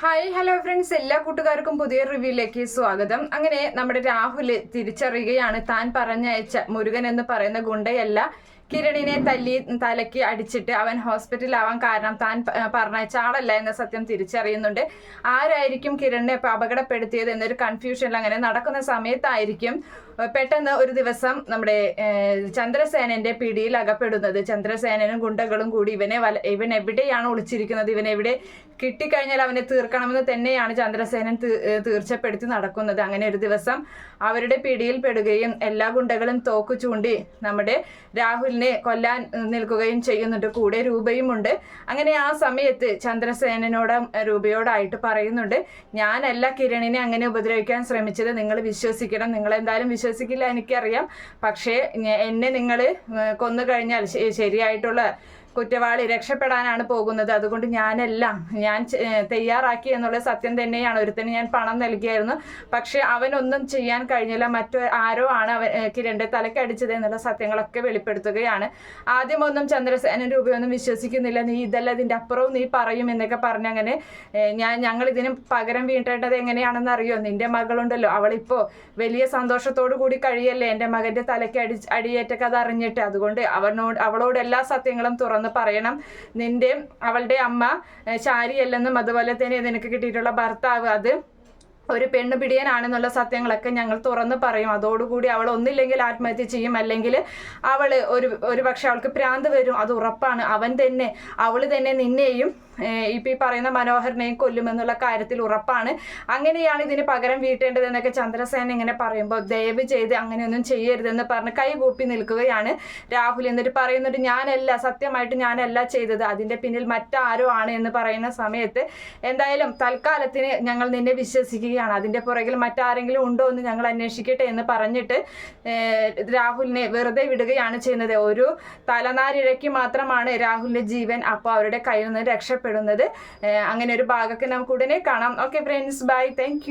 Hi hello friends എല്ലാ കൂട്ടുകാർക്കും പുതിയ റിവ്യൂയിലേക്ക് സ്വാഗതം. അങ്ങനെ നമ്മുടെ രാഹുൽ തിരിച്ചറിയുകയാണ്. താൻ പറഞ്ഞയച്ച മുരുകൻ എന്ന് പറയുന്ന ഗുണ്ടയല്ല. കിരണിനെ തല്ലി തലയ്ക്ക് അടിച്ചിട്ട് അവൻ ഹോസ്പിറ്റലാവാൻ കാരണം താൻ പറഞ്ഞയച്ച ആളല്ല എന്ന സത്യം തിരിച്ചറിയുന്നുണ്ട്. ആരായിരിക്കും കിരണിനെ ഇപ്പൊ അപകടപ്പെടുത്തിയത് എന്നൊരു കൺഫ്യൂഷനിൽ അങ്ങനെ നടക്കുന്ന സമയത്തായിരിക്കും പെട്ടെന്ന് ഒരു ദിവസം നമ്മുടെ ചന്ദ്രസേനന്റെ പിടിയിൽ അകപ്പെടുന്നത്. ചന്ദ്രസേനനും ഗുണ്ടകളും കൂടി ഇവനെ വല ഇവൻ എവിടെയാണ് ഒളിച്ചിരിക്കുന്നത്? ഇവനെവിടെ കിട്ടിക്കഴിഞ്ഞാൽ അവനെ തീർക്കണമെന്ന് തന്നെയാണ് ചന്ദ്രസേനൻ തീർച്ചപ്പെടുത്തി നടക്കുന്നത്. അങ്ങനെ ഒരു ദിവസം അവരുടെ പിടിയിൽ പെടുകയും എല്ലാ ഗുണ്ടകളും തോക്കു ചൂണ്ടി നമ്മുടെ രാഹുലിനെ കൊല്ലാൻ ഏഹ് നിൽക്കുകയും ചെയ്യുന്നുണ്ട്. കൂടെ രൂപയുമുണ്ട്. അങ്ങനെ ആ സമയത്ത് ചന്ദ്രസേനനോട് രൂപയോടായിട്ട് പറയുന്നുണ്ട്. ഞാനല്ല കിരണിനെ അങ്ങനെ ഉപദ്രവിക്കാൻ ശ്രമിച്ചത്. നിങ്ങൾ വിശ്വസിക്കണം. നിങ്ങൾ എന്തായാലും വിശ്വസിക്കില്ല എനിക്കറിയാം. പക്ഷേ എന്നെ നിങ്ങൾ കൊന്നു കഴിഞ്ഞാൽ ശരിയായിട്ടുള്ള കുറ്റവാളി രക്ഷപ്പെടാനാണ് പോകുന്നത്. അതുകൊണ്ട് ഞാനെല്ലാം ഞാൻ തയ്യാറാക്കി എന്നുള്ള സത്യം തന്നെയാണ്. ഒരുത്തന് ഞാൻ പണം നൽകിയായിരുന്നു. പക്ഷെ അവനൊന്നും ചെയ്യാൻ കഴിഞ്ഞില്ല. മറ്റു ആരോ ആണ് അവൻ കിരണിന്റെ തലക്ക് എന്നുള്ള സത്യങ്ങളൊക്കെ വെളിപ്പെടുത്തുകയാണ്. ആദ്യമൊന്നും ചന്ദ്രസേനൻ രൂപയൊന്നും വിശ്വസിക്കുന്നില്ല. നീ ഇതല്ല ഇതിന്റെ അപ്പുറവും നീ പറയും എന്നൊക്കെ പറഞ്ഞ് അങ്ങനെ ഞാൻ ഞങ്ങൾ ഇതിന് പകരം വീണ്ടേണ്ടത് എങ്ങനെയാണെന്ന് അറിയോ? നിന്റെ മകളുണ്ടല്ലോ. അവളിപ്പോ വലിയ സന്തോഷത്തോടു കൂടി കഴിയല്ലേ? എന്റെ മകന്റെ തലയ്ക്ക് അടി അടിയേറ്റൊക്കെ അത് അറിഞ്ഞിട്ട് അതുകൊണ്ട് അവനോട് അവളോട് എല്ലാ സത്യങ്ങളും തുറന്ന് പറയണം. നിന്റെ അവളുടെ അമ്മ ശാരിയല്ലെന്നും അതുപോലെ തന്നെ നിനക്ക് കിട്ടിയിട്ടുള്ള ഭർത്താവ് അത് ഒരു പെണ്ണ് പിടിയനാണെന്നുള്ള സത്യങ്ങളൊക്കെ ഞങ്ങൾ തുറന്ന് പറയും. അതോടുകൂടി അവൾ ഒന്നില്ലെങ്കിൽ ആത്മഹത്യ ചെയ്യും. അല്ലെങ്കിൽ അവൾ ഒരു ഒരു പക്ഷെ അവൾക്ക് ഭ്രാന്ത് വരും. അത് ഉറപ്പാണ്. അവൻ തന്നെ അവൾ തന്നെ നിന്നെയും ഇപ്പൊ ഈ പറയുന്ന മനോഹരനെയും കൊല്ലുമെന്നുള്ള കാര്യത്തിൽ ഉറപ്പാണ്. അങ്ങനെയാണ് ഇതിന് പകരം വീട്ടേണ്ടതെന്നൊക്കെ ചന്ദ്രസേന ഇങ്ങനെ പറയുമ്പോൾ ദയവ് ചെയ്ത് അങ്ങനെയൊന്നും ചെയ്യരുതെന്ന് പറഞ്ഞ് കൈകൂപ്പി നിൽക്കുകയാണ് രാഹുൽ എന്നിട്ട് പറയുന്നുണ്ട് ഞാനല്ല സത്യമായിട്ട് ഞാനല്ല ചെയ്തത്. അതിന്റെ പിന്നിൽ മറ്റാരോ ആണ് എന്ന് പറയുന്ന സമയത്ത് എന്തായാലും തൽക്കാലത്തിന് ഞങ്ങൾ നിന്നെ വിശ്വസിക്കുകയാണ്. അതിന്റെ പുറകിൽ മറ്റാരെങ്കിലും ഉണ്ടോ എന്ന് ഞങ്ങൾ അന്വേഷിക്കട്ടെ എന്ന് പറഞ്ഞിട്ട് രാഹുലിനെ വെറുതെ വിടുകയാണ് ചെയ്യുന്നത്. ഒരു തലനാരിഴയ്ക്ക് മാത്രമാണ് രാഹുലിന്റെ ജീവൻ. അപ്പോൾ അവരുടെ കയ്യിൽ നിന്ന് രക്ഷപ്പെടുന്നത് ഏഹ്, അങ്ങനെ ഒരു ഭാഗമൊക്കെ നമുക്ക് ഉടനെ കാണാം. Okay friends bye thank